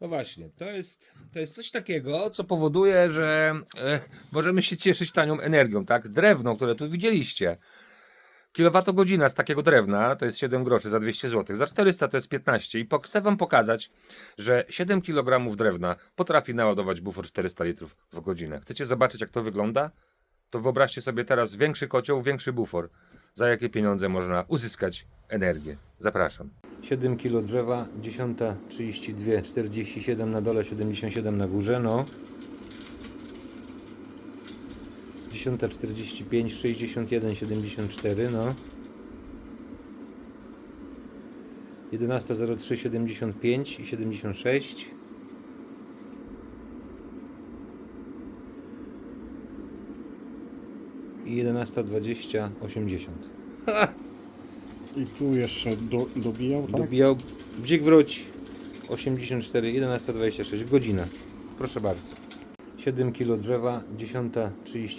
No właśnie, to jest, to jest coś takiego, co powoduje, że e, możemy się cieszyć tanią energią, tak? Drewno, które tu widzieliście. Kilowatogodzina z takiego drewna to jest 7 groszy za 200 zł, za 400 to jest 15 i chcę wam pokazać, że 7 kg drewna potrafi naładować bufor 400 litrów w godzinę. Chcecie zobaczyć jak to wygląda? To wyobraźcie sobie teraz większy kocioł, większy bufor. Za jakie pieniądze można uzyskać energię? Zapraszam. 7 kg drzewa, 10.32, 47 na dole, 77 na górze, no. 10.45, 61, 74, no. 11.03, 75 i 76. I 11.20, 80. I tu jeszcze do, dobijał, tak? Dobijał bzik wróć 84, 11.26, godzina. Proszę bardzo. 7 kg drzewa, 10.30.